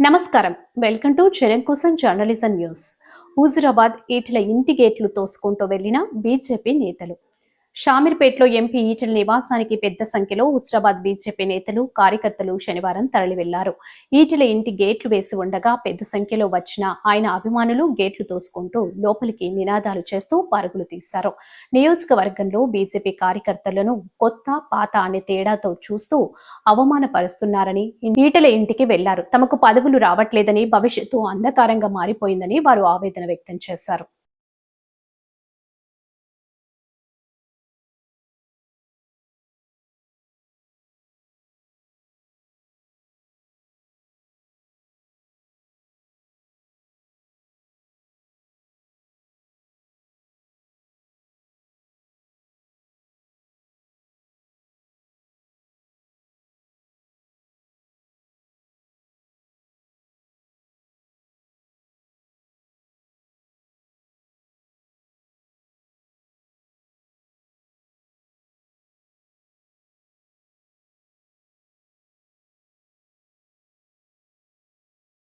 నమస్కారం. Welcome to కోసం journalism news. Huzurabad ఏటిల ఇంటి గేట్లు తోసుకుంటూ వెళ్ళిన బీజేపీ నేతలు. షామీర్పేటలో ఎంపీ ఈటల నివాసానికి పెద్ద సంఖ్యలో హుస్రాబాద్ బీజేపీ నేతలు కార్యకర్తలు శనివారం తరలి వెళ్ళారు ఈటల ఇంటి గేట్లు వేసి ఉండగా పెద్ద సంఖ్యలో వచ్చిన ఆయన అభిమానులు గేట్లు తోసుకుంటూ లోపలికి నినాదాలు చేస్తూ పరుగులు తీశారు. నియోజకవర్గంలో బీజేపీ కార్యకర్తలను కొత్త పాత అనే తేడాతో చూస్తూ అవమానపరుస్తున్నారని ఈటల ఇంటికి వెళ్ళారు. తమకు పదవులు రావట్లేదని భవిష్యత్తు అంధకారంగా మారిపోయిందని వారు ఆవేదన వ్యక్తం చేశారు.